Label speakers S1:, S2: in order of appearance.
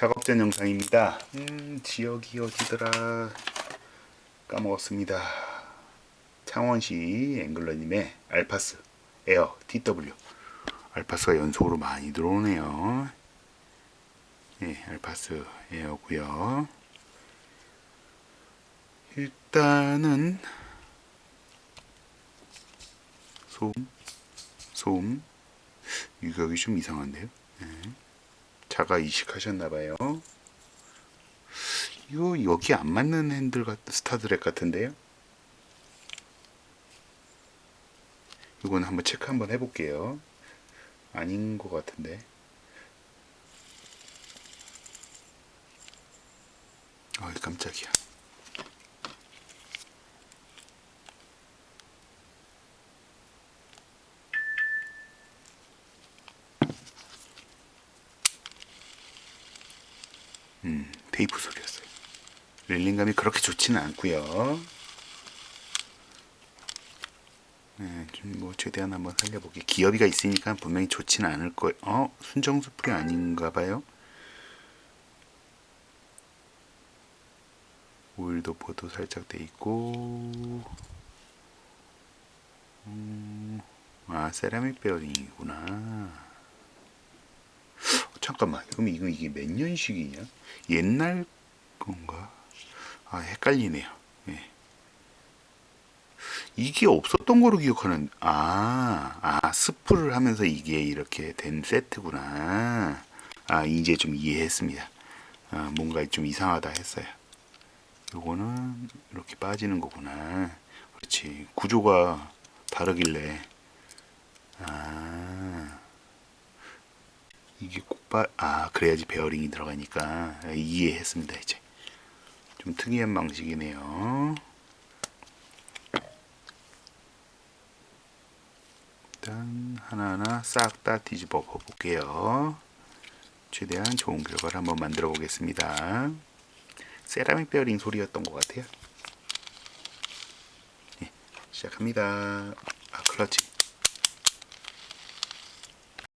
S1: 작업 전 영상입니다. 음, 지역이 어디더라 까먹었습니다. 창원시 앵글러님의 알파스 에어 TW 알파스가 연속으로 많이 들어오네요. 예, 알파스 에어고요. 일단은 소음 소음 유격이 좀 이상한데요. 예. 자가 이식하셨나 봐요. 이거 여기 안 맞는 핸들 같 스타드랙 같은데요. 이건 한번 체크 한번 해볼게요. 아닌 것 같은데. 어이 깜짝이야. 음, 테이프 소리였어요. 릴링감이 그렇게 좋지는 않고요. 네, 좀뭐 최대한 한번 살려볼게. 기업이가 있으니까 분명히 좋지는 않을 거예요. 어, 순정수 풀이 아닌가 봐요. 오일 도포도 살짝 돼 있고, 음, 아 세라믹 베어링이구나. 어, 잠깐만, 그럼 이거 이게 몇 년식이냐? 옛날 건가? 아 헷갈리네요. 예. 이게 없었던 거로 기억하는 아, 아 스프를 하면서 이게 이렇게 된 세트구나. 아 이제 좀 이해했습니다. 아, 뭔가 좀 이상하다 했어요. 요거는 이렇게 빠지는 거구나. 그렇지 구조가 다르길래 아 이게 꼭빠 아 그래야지 베어링이 들어가니까 이해했습니다 이제 좀 특이한 방식이네요. 일단 하나하나 싹 다 뒤집어 볼게요. 최대한 좋은 결과를 한번 만들어 보겠습니다. 세라믹 베어링 소리였던 것 같아요. 예, 시작합니다. 아 클러치